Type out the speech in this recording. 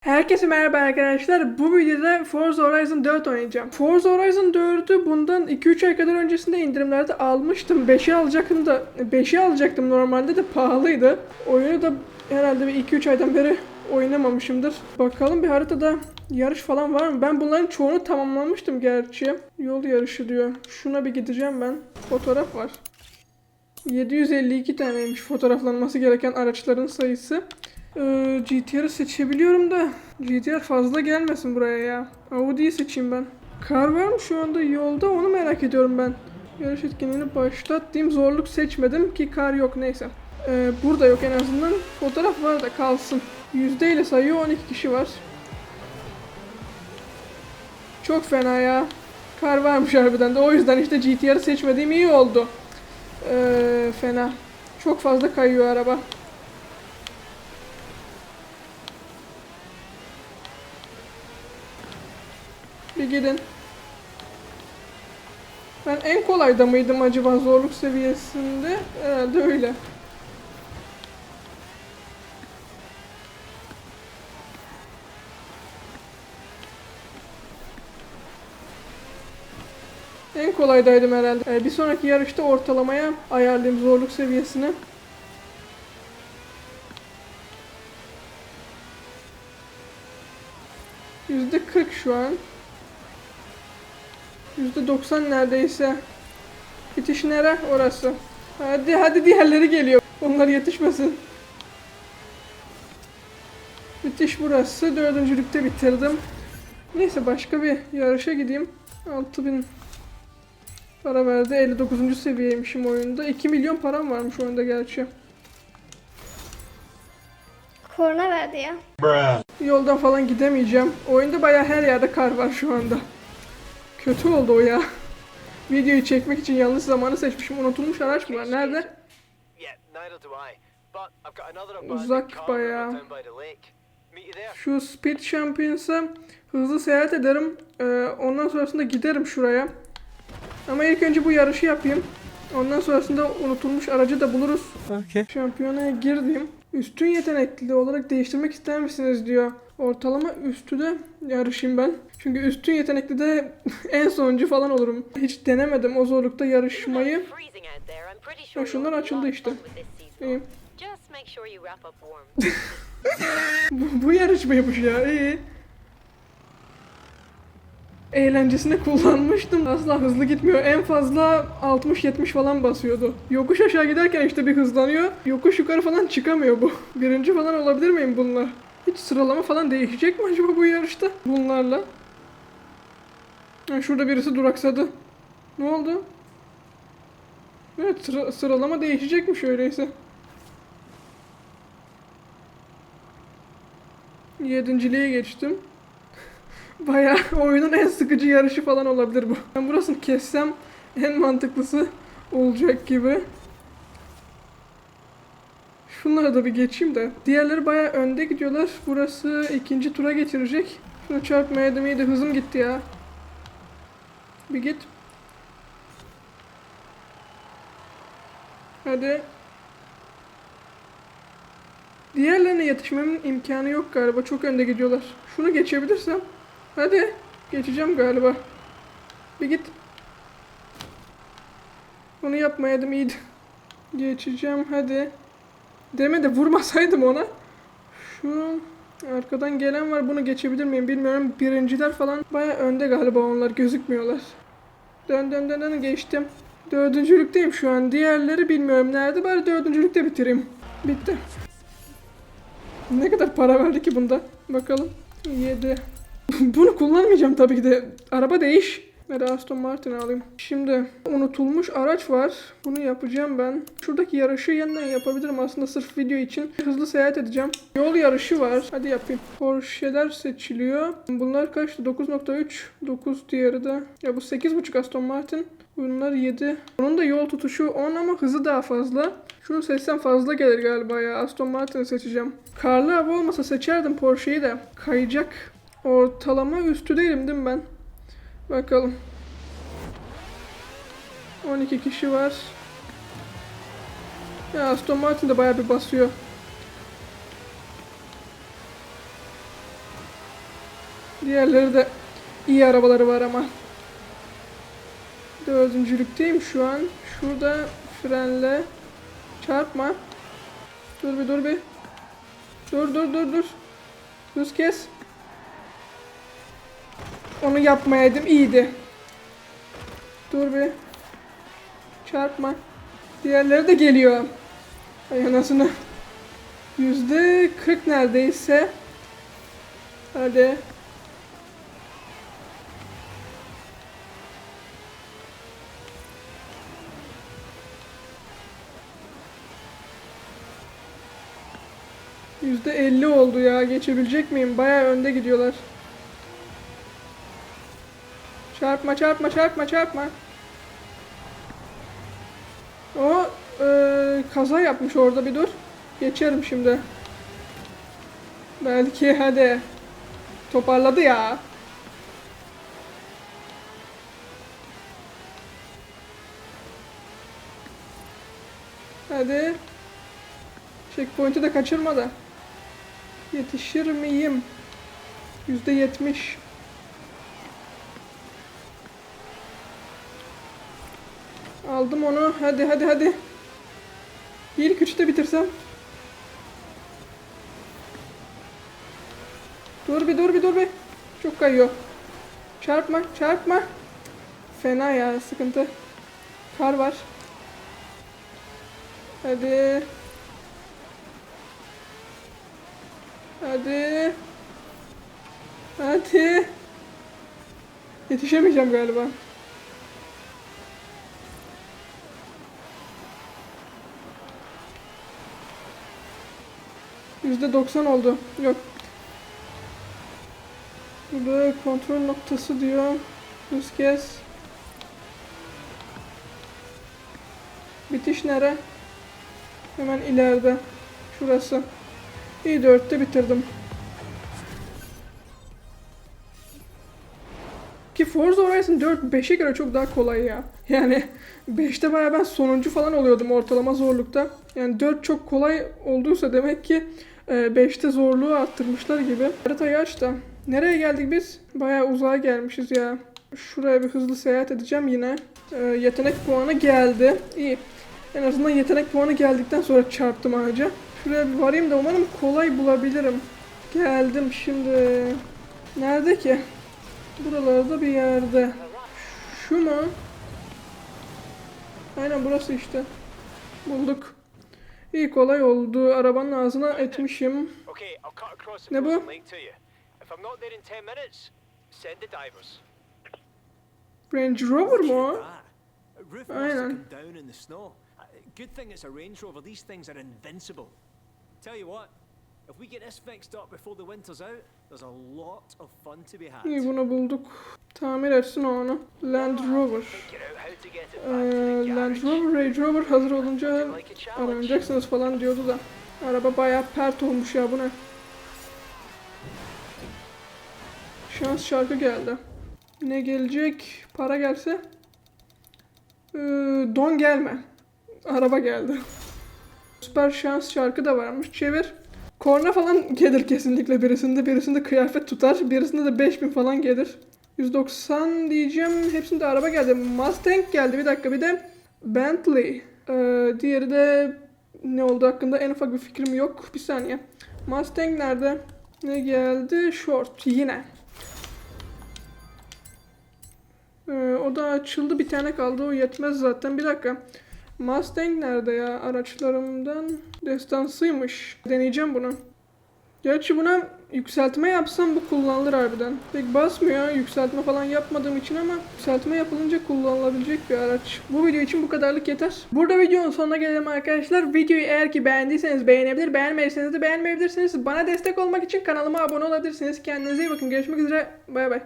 Herkese merhaba arkadaşlar. Bu videoda Forza Horizon 4 oynayacağım. Forza Horizon 4'ü bundan 2-3 ay kadar öncesinde indirimlerde almıştım. 5'i alacaktım da 5'i alacaktım normalde de pahalıydı. Oyunu da herhalde bir 2-3 aydan beri oynamamışımdır. Bakalım bir haritada yarış falan var mı? Ben bunların çoğunu tamamlamıştım gerçi. Yol yarışı diyor. Şuna bir gideceğim ben. Fotoğraf var. 752 taneymiş fotoğraflanması gereken araçların sayısı. Ee, GTR'ı seçebiliyorum da GTR fazla gelmesin buraya ya. Audi'yi seçeyim ben. Kar var mı şu anda yolda onu merak ediyorum ben. Yarış etkinliğini başlat diyeyim zorluk seçmedim ki kar yok neyse. Ee, burada yok en azından. Fotoğraf var da kalsın. Yüzde ile sayıyor 12 kişi var. Çok fena ya. Kar varmış harbiden de o yüzden işte GTR'ı seçmediğim iyi oldu. Ee, fena. Çok fazla kayıyor araba. Bir gidin. Ben en kolayda mıydım acaba zorluk seviyesinde? Herhalde öyle. En kolaydaydım herhalde. Ee, bir sonraki yarışta ortalamaya ayarlayayım zorluk seviyesini. Yüzde 40 şu an. Yüzde 90 neredeyse. Bitiş nere? Orası. Hadi hadi diğerleri geliyor. Onlar yetişmesin. Bitiş burası. Dördüncülükte bitirdim. Neyse başka bir yarışa gideyim. 6000 para verdi. 59. seviyeymişim oyunda. 2 milyon param varmış oyunda gerçi. Korna verdi ya. Yoldan falan gidemeyeceğim. Oyunda bayağı her yerde kar var şu anda. Kötü oldu o ya. Videoyu çekmek için yanlış zamanı seçmişim. Unutulmuş araç mı var? Nerede? Uzak bayağı. Şu Speed Champions'a hızlı seyahat ederim. Ee, ondan sonrasında giderim şuraya. Ama ilk önce bu yarışı yapayım. Ondan sonrasında unutulmuş aracı da buluruz. Okay. Şampiyonaya girdim. Üstün yetenekli olarak değiştirmek ister misiniz diyor. Ortalama üstü de yarışayım ben. Çünkü üstün yetenekli de en sonuncu falan olurum. Hiç denemedim o zorlukta yarışmayı. Ya şunlar açıldı işte. İyi. Bu, bu yarışmaymış ya iyi. Eğlencesine kullanmıştım. Asla hızlı gitmiyor. En fazla 60-70 falan basıyordu. Yokuş aşağı giderken işte bir hızlanıyor. Yokuş yukarı falan çıkamıyor bu. Birinci falan olabilir miyim bununla? Hiç sıralama falan değişecek mi acaba bu yarışta? Bunlarla. Ha, şurada birisi duraksadı. Ne oldu? Evet sıra- sıralama değişecekmiş öyleyse. Yedinciliğe geçtim. Bayağı oyunun en sıkıcı yarışı falan olabilir bu. Ben burasını kessem en mantıklısı olacak gibi. Şunlara da bir geçeyim de. Diğerleri bayağı önde gidiyorlar. Burası ikinci tura geçirecek. Şunu çarpmaya iyiydi. Hızım gitti ya. Bir git. Hadi. Diğerlerine yetişmemin imkanı yok galiba. Çok önde gidiyorlar. Şunu geçebilirsem. Hadi. Geçeceğim galiba. Bir git. Bunu yapmayaydım iyiydi. Geçeceğim hadi. Deme de vurmasaydım ona. Şu arkadan gelen var. Bunu geçebilir miyim bilmiyorum. Birinciler falan baya önde galiba onlar. Gözükmüyorlar. Dön dön dön dön geçtim. Dördüncülükteyim şu an. Diğerleri bilmiyorum nerede. Bari dördüncülükte bitireyim. Bitti. Ne kadar para verdi ki bunda? Bakalım. 7. Bunu kullanmayacağım tabii ki de. Araba değiş. Ve de Aston Martin alayım. Şimdi unutulmuş araç var. Bunu yapacağım ben. Şuradaki yarışı yeniden yapabilirim aslında sırf video için. Hızlı seyahat edeceğim. Yol yarışı var. Hadi yapayım. Porsche'ler seçiliyor. Bunlar kaçtı? 9.3. 9 diğeri de. Ya bu 8.5 Aston Martin. Bunlar 7. Bunun da yol tutuşu 10 ama hızı daha fazla. Şunu seçsem fazla gelir galiba ya. Aston Martin'i seçeceğim. Karlı hava olmasa seçerdim Porsche'yi de. Kayacak. Ortalama üstü değilim değil mi ben? Bakalım. 12 kişi var. Ya Aston Martin de bayağı bir basıyor. Diğerleri de iyi arabaları var ama. Dördüncülükteyim şu an. Şurada frenle. Çarpma. Dur bir dur bir. Dur dur dur dur. Hız kes. Onu yapmayaydım iyiydi. Dur bir. Çarpma. Diğerleri de geliyor. Ay anasını. Yüzde 40 neredeyse. Hadi. Yüzde 50 oldu ya. Geçebilecek miyim? Bayağı önde gidiyorlar. Çarpma çarpma çarpma çarpma. O e, kaza yapmış orada bir dur. Geçerim şimdi. Belki hadi. Toparladı ya. Hadi. Checkpoint'i de kaçırma da. Yetişir miyim? %70. Aldım onu. Hadi hadi hadi. Bir iki üçte bitirsem. Dur bir dur bir dur bir. Çok kayıyor. Çarpma çarpma. Fena ya sıkıntı. Kar var. Hadi. Hadi. Hadi. Yetişemeyeceğim galiba. Yüzde doksan oldu. Yok. Burada kontrol noktası diyor. Hız kes. Bitiş nere? Hemen ileride. Şurası. İyi dörtte bitirdim. Ki Forza Horizon 4 5'e göre çok daha kolay ya. Yani 5'te baya ben sonuncu falan oluyordum ortalama zorlukta. Yani 4 çok kolay olduysa demek ki 5'te zorluğu arttırmışlar gibi. Haritayı aç da. Nereye geldik biz? Baya uzağa gelmişiz ya. Şuraya bir hızlı seyahat edeceğim yine. Ee, yetenek puanı geldi. İyi. En azından yetenek puanı geldikten sonra çarptım ağaca. Şuraya bir varayım da umarım kolay bulabilirim. Geldim şimdi. Nerede ki? Buralarda bir yerde. Şu mu? Aynen burası işte. Bulduk. İyi kolay oldu. Arabanın ağzına etmişim. Ne bu? frozen lake to you. If I'm not there in 10 minutes, send the divers. Range Rover mu o? Aynen. have come down in the snow. Uh, Good thing it's a Range Rover. These things are invincible. Tell you what, if we get this fixed up before the winter's out, there's a lot of fun to be had. İyi bunu bulduk. Tamir etsin o onu. Land Rover. Ee, Land. Rover, Range Rover hazır olunca aranacaksınız falan diyordu da. Araba bayağı pert olmuş ya bu ne? Şans şarkı geldi. Ne gelecek? Para gelse? Ee, don gelme. Araba geldi. Süper şans şarkı da varmış. Çevir. Korna falan gelir kesinlikle birisinde. Birisinde kıyafet tutar. Birisinde de 5000 falan gelir. 190 diyeceğim. Hepsinde araba geldi. Mustang geldi. Bir dakika bir de Bentley. Ee, diğeri de ne oldu hakkında en ufak bir fikrim yok. Bir saniye. Mustang nerede? Ne geldi? Short yine. Ee, o da açıldı. Bir tane kaldı. O yetmez zaten. Bir dakika. Mustang nerede ya? Araçlarımdan destansıymış. Deneyeceğim bunu. Gerçi buna yükseltme yapsam bu kullanılır harbiden. Pek basmıyor yükseltme falan yapmadığım için ama yükseltme yapılınca kullanılabilecek bir araç. Bu video için bu kadarlık yeter. Burada videonun sonuna gelelim arkadaşlar. Videoyu eğer ki beğendiyseniz beğenebilir, beğenmediyseniz de beğenmeyebilirsiniz. Bana destek olmak için kanalıma abone olabilirsiniz. Kendinize iyi bakın. Görüşmek üzere. Bay bay.